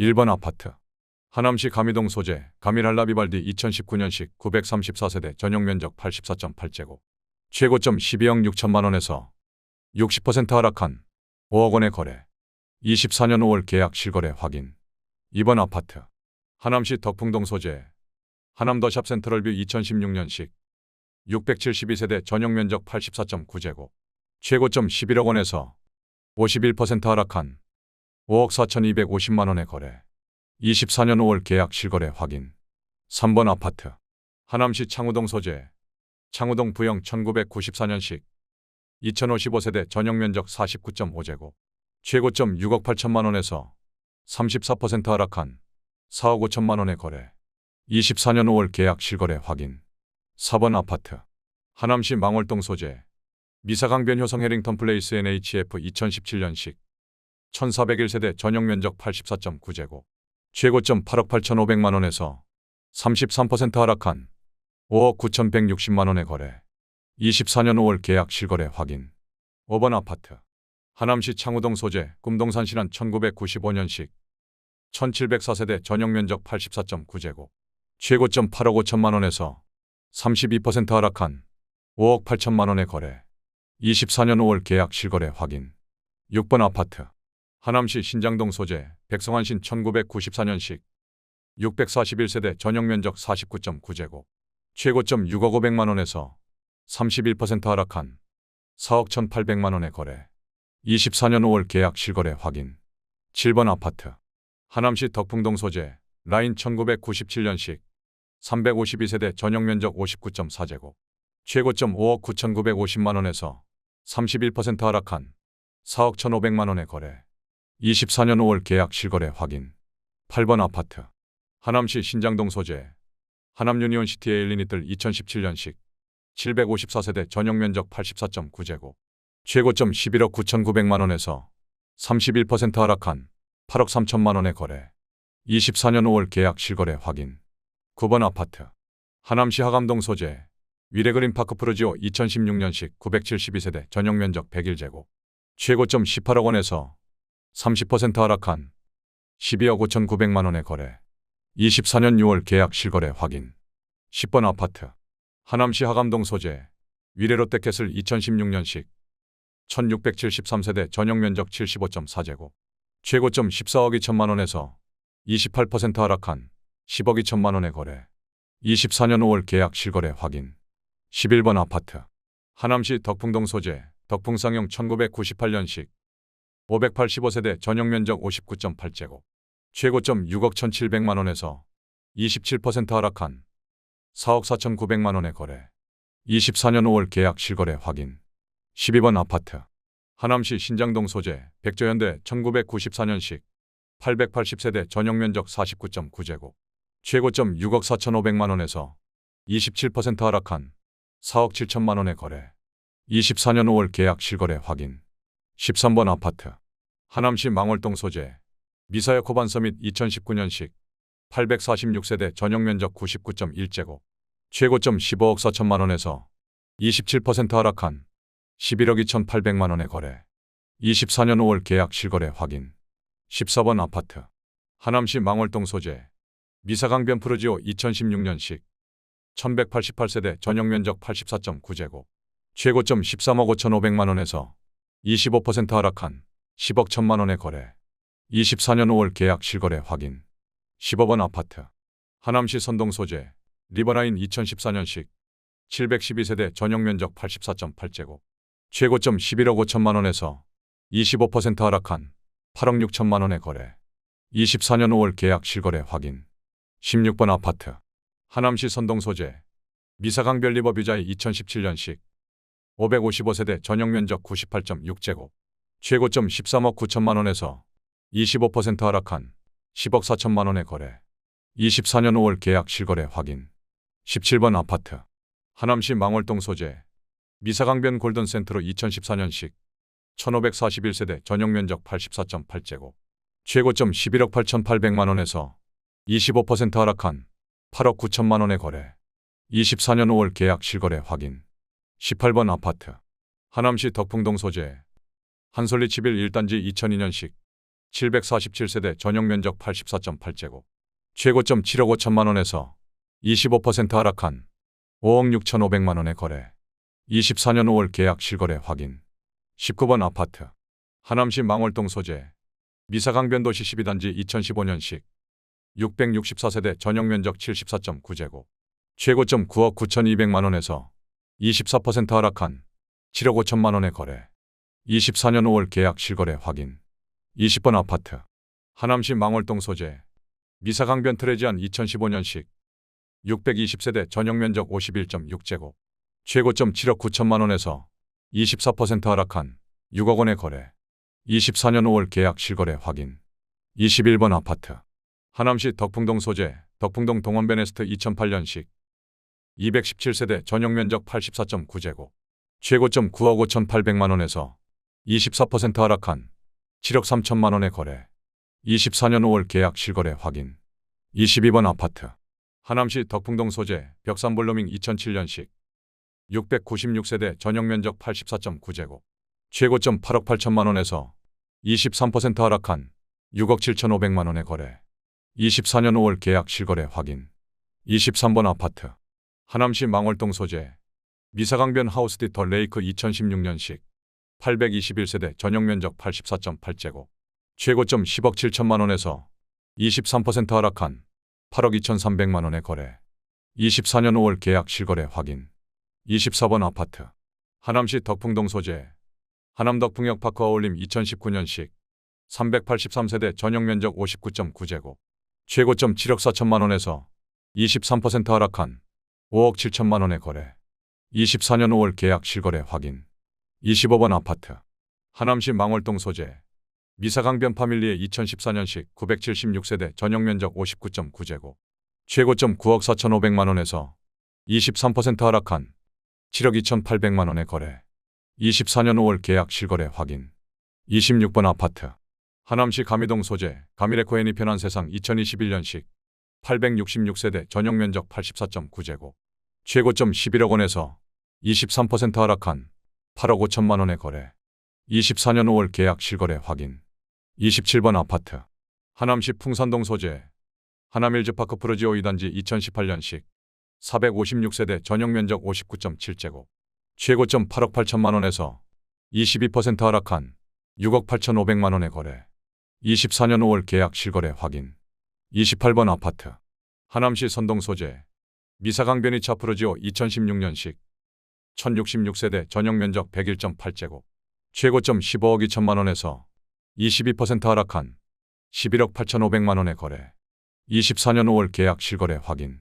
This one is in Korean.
1번 아파트. 하남시 가미동 소재 가밀할라 비발디 2019년식 934세대 전용 면적 84.8제곱. 최고점 12억 6천만 원에서 60% 하락한 5억 원의 거래. 24년 5월 계약 실거래 확인. 2번 아파트. 하남시 덕풍동 소재. 하남더샵 센트럴뷰 2016년식 672세대 전용 면적 84.9제곱. 최고점 11억 원에서 51% 하락한 5억 4,250만 원의 거래. 24년 5월 계약 실거래 확인. 3번 아파트. 하남시 창우동 소재. 창우동 부영 1994년식. 2055세대 전용 면적 49.5제곱. 최고점 6억 8천만 원에서 34% 하락한 4억 5천만 원의 거래. 24년 5월 계약 실거래 확인. 4번 아파트. 하남시 망월동 소재. 미사강변 효성 해링턴 플레이스 NHF 2017년식 1401세대 전용 면적 84.9제곱 최고점 8억 8,500만 원에서 33% 하락한 5억 9,160만 원의 거래. 24년 5월 계약 실거래 확인. 5번 아파트. 하남시 창우동 소재 꿈동산 신안 1995년식 1704세대 전용 면적 84.9제곱 최고점 8억 5천만 원에서 32% 하락한 5억 8천만 원의 거래. 24년 5월 계약 실거래 확인. 6번 아파트 하남시 신장동 소재 백성한신 1994년식 641세대 전용 면적 49.9제곱 최고점 6억 500만 원에서 31% 하락한 4억 1,800만 원의 거래 24년 5월 계약 실거래 확인 7번 아파트. 하남시 덕풍동 소재 라인 1997년식 352세대 전용 면적 59.4제곱 최고점 5억 9,950만 원에서 31% 하락한 4억 1,500만 원의 거래 24년 5월 계약 실거래 확인. 8번 아파트. 하남시 신장동 소재. 하남 유니온 시티 에일리니틀 2017년식. 754세대 전용 면적 84.9제곱. 최고점 11억 9,900만 원에서 31% 하락한 8억 3천만 원의 거래. 24년 5월 계약 실거래 확인. 9번 아파트. 하남시 하감동 소재. 위레그린파크 프로지오 2016년식 972세대 전용 면적 101제곱. 최고점 18억 원에서 30% 하락한 12억 5,900만 원의 거래. 24년 6월 계약 실거래 확인. 10번 아파트. 하남시 하감동 소재. 위레롯데캐슬 2016년식 1673세대 전용 면적 75.4제곱. 최고점 14억 2천만 원에서 28% 하락한 10억 2천만 원의 거래. 24년 5월 계약 실거래 확인. 11번 아파트. 하남시 덕풍동 소재. 덕풍상용 1998년식 585세대 전용 면적 59.8제곱 최고점 6억 1,700만 원에서 27% 하락한 4억 4,900만 원의 거래 24년 5월 계약 실거래 확인 12번 아파트 하남시 신장동 소재 백조현대 1994년식 880세대 전용 면적 49.9제곱 최고점 6억 4,500만 원에서 27% 하락한 4억 7천만 원의 거래 24년 5월 계약 실거래 확인 13번 아파트 하남시 망월동 소재 미사역 호반 서밋 2019년식 846세대 전용 면적 99.1제곱 최고점 15억 4천만 원에서 27% 하락한 11억 2,800만 원의 거래 24년 5월 계약 실거래 확인. 14번 아파트 하남시 망월동 소재 미사강 변 프로지오 2016년식 1188세대 전용 면적 84.9제곱 최고점 13억 5,500만 원에서 25% 하락한 10억 1천만 원의 거래 24년 5월 계약 실거래 확인 15번 아파트 하남시 선동 소재 리버라인 2014년식 712세대 전용 면적 84.8제곱 최고점 11억 5천만 원에서 25% 하락한 8억 6천만 원의 거래 24년 5월 계약 실거래 확인 16번 아파트 하남시 선동 소재 미사강별 리버뷰자의 2017년식 555세대 전용 면적 98.6제곱 최고점 13억 9천만 원에서 25% 하락한 10억 4천만 원의 거래 24년 5월 계약 실거래 확인 17번 아파트 하남시 망월동 소재 미사강변 골든센트로 2014년식 1541세대 전용 면적 84.8제곱 최고점 11억 8,800만 원에서 25% 하락한 8억 9천만 원의 거래 24년 5월 계약 실거래 확인 18번 아파트 하남시 덕풍동 소재 한솔리 11 1단지 2002년식 747세대 전용 면적 84.8제곱. 최고점 7억 5천만 원에서 25% 하락한 5억 6천5백만 원의 거래. 24년 5월 계약 실거래 확인. 19번 아파트. 하남시 망월동 소재. 미사강변도시 12단지 2015년식. 664세대 전용 면적 74.9제곱. 최고점 9억 9천2백만 원에서 24% 하락한 7억 5천만 원의 거래. 24년 5월 계약 실거래 확인. 20번 아파트. 하남시 망월동 소재. 미사강변 트레지안 2015년식. 620세대 전용 면적 51.6제곱. 최고점 7억 9천만 원에서 24% 하락한 6억 원의 거래. 24년 5월 계약 실거래 확인. 21번 아파트. 하남시 덕풍동 소재. 덕풍동 동원베네스트 2008년식. 217세대 전용 면적 84.9제곱. 최고점 9억 5천8백만 원에서 24% 하락한 7억 3천만 원의 거래. 24년 5월 계약 실거래 확인. 22번 아파트. 하남시 덕풍동 소재 벽산볼로밍 2007년식. 696세대 전용 면적 84.9제곱. 최고점 8억 8천만 원에서 23% 하락한 6억 7천5백만 원의 거래. 24년 5월 계약 실거래 확인. 23번 아파트. 하남시 망월동 소재. 미사강변 하우스디터 레이크 2016년식. 821세대 전용 면적 84.8제곱. 최고점 10억 7천만 원에서 23% 하락한 8억 2천3백만 원의 거래. 24년 5월 계약 실거래 확인. 24번 아파트. 하남시 덕풍동 소재. 하남 덕풍역 파크 어울림 2019년식. 383세대 전용 면적 59.9제곱. 최고점 7억 4천만 원에서 23% 하락한 5억 7천만 원의 거래. 24년 5월 계약 실거래 확인. 25번 아파트. 하남시 망월동 소재. 미사강변 파밀리의 2014년식 976세대 전용 면적 59.9제곱. 최고점 9억 4천5백만 원에서 23% 하락한 7억 2천8백만 원의 거래. 24년 5월 계약 실거래 확인. 26번 아파트. 하남시 가미동 소재 가미레코엔이 편한 세상 2021년식 866세대 전용 면적 84.9제곱. 최고점 11억 원에서 23% 하락한 8억 5천만 원의 거래. 24년 5월 계약 실거래 확인. 27번 아파트. 하남시 풍산동 소재. 하남일즈파크 프로지오 2단지 2018년식. 456세대 전용 면적 59.7제곱. 최고점 8억 8천만 원에서 22% 하락한 6억 8천 5백만 원의 거래. 24년 5월 계약 실거래 확인. 28번 아파트. 하남시 선동 소재. 미사강변이 차 프로지오 2016년식. 1066세대 전용 면적 101.8제곱. 최고점 15억 2천만 원에서 22% 하락한 11억 8천5백만 원의 거래. 24년 5월 계약 실거래 확인.